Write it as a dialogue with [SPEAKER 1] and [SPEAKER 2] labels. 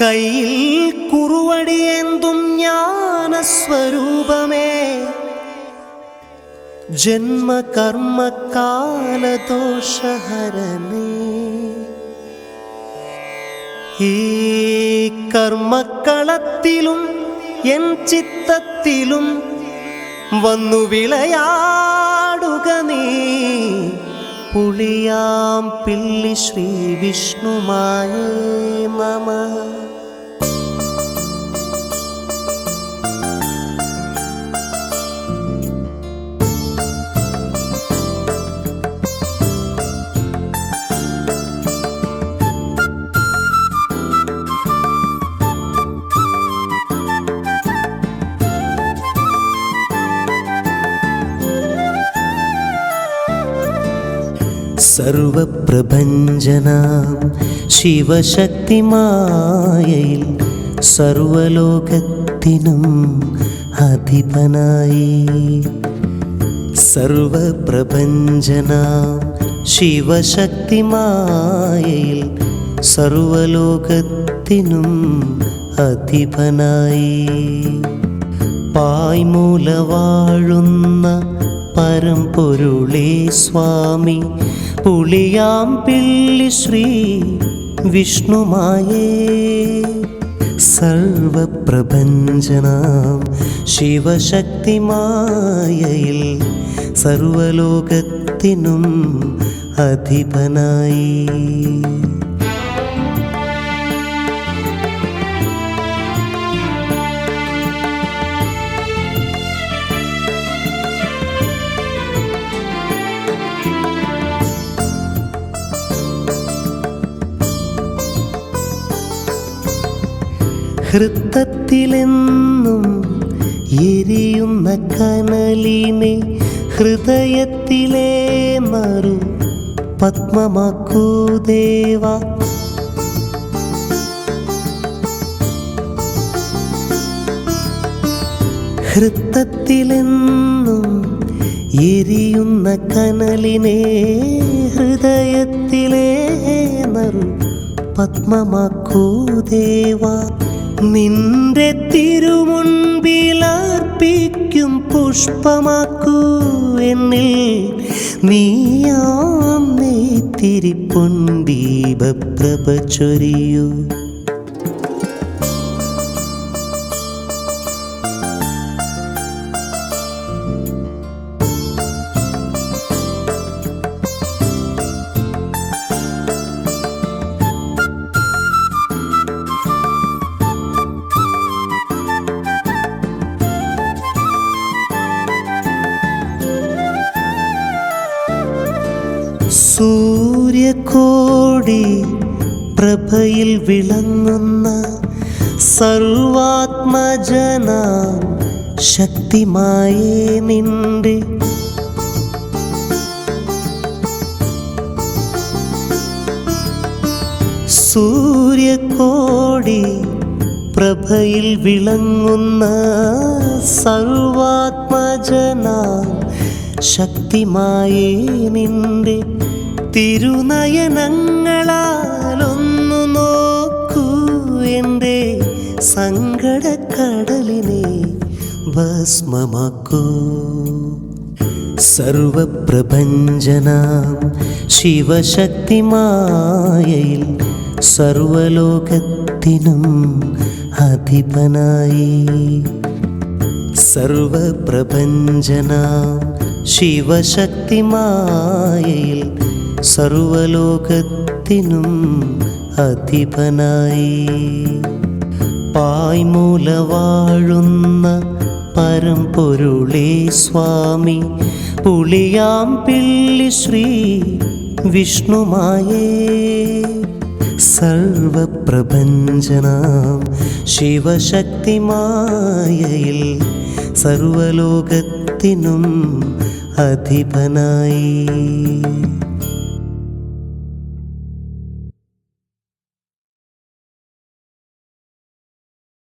[SPEAKER 1] കയ്യിൽ കുറുവടിയെന്തും ജ്ഞാനസ്വരൂപമേ. ജന്മകർമ്മകാലദോഷഹരണേ. ഈ കർമ്മക്കളത്തിലും എൻ ചിത്തത്തിലും വന്നു വിളയാടുക നീ. പുളിയാം പിള്ളി ശ്രീ വിഷ്ണുമായ നമ. സർവപ്രപഞ്ചനാം ശിവശക്തിമായയിൽ സർവലോകത്തിനും അധിപനായി. സർവപ്രപഞ്ചനാം ശിവശക്തിമായയിൽ സർവലോകത്തിനും അധിപനായി. പായ്മൂല വാഴുന്ന പരമ്പൊരുളേ സ്വാമി പുളിയാം പിള്ളി ശ്രീ വിഷ്ണുമായേ. സർവപ്രപഞ്ചനാം ശിവശക്തിമായയിൽ സർവലോകത്തിനും അധിപനായി. ഹൃത്തത്തിലെന്നും എരിയുന്ന കനലിനെ ഹൃദയത്തിലെ മറു. പത്മമാക്കൂ ദേവ. ഹൃത്തത്തിലെന്നും എരിയുന്ന കനലിനെ ഹൃദയത്തിലെ മറു. പത്മമാക്കൂ ദേവ. നിന്റെ തിരുമുൻപിലർപ്പിക്കും പുഷ്പമാക്കൂ എന്നിൽ നീയാം ദീപപ്രഭ ചൊരിയൂ. സൂര്യകോടി പ്രഭയിൽ വിളങ്ങുന്ന സർവാത്മജന ശക്തിമായേ നിന്റെ സൂര്യകോടി പ്രഭയിൽ വിളങ്ങുന്ന സർവാത്മജന ശക്തിമായേ നിന്റെ തിരുനയനങ്ങളാലൊന്നു നോക്കൂ എന്റെ സങ്കടക്കടലിനെ ഭസ്മമാക്കൂ. സർവപ്രപഞ്ചനാം ശിവശക്തിമായയിൽ സർവലോകത്തിനും അധിപനായി. സർവപ്രപഞ്ചനാം ശിവശക്തിമായയിൽ സർവലോകത്തിനും അധിപനായി. പായ്മൂല വാഴുന്ന പരമ്പൊരുളേ സ്വാമി പുളിയാം പിള്ളി ശ്രീ വിഷ്ണുമായേ. സർവപ്രപഞ്ചനാം ശിവശക്തിമായയിൽ സർവലോകത്തിനും അധിപനായി.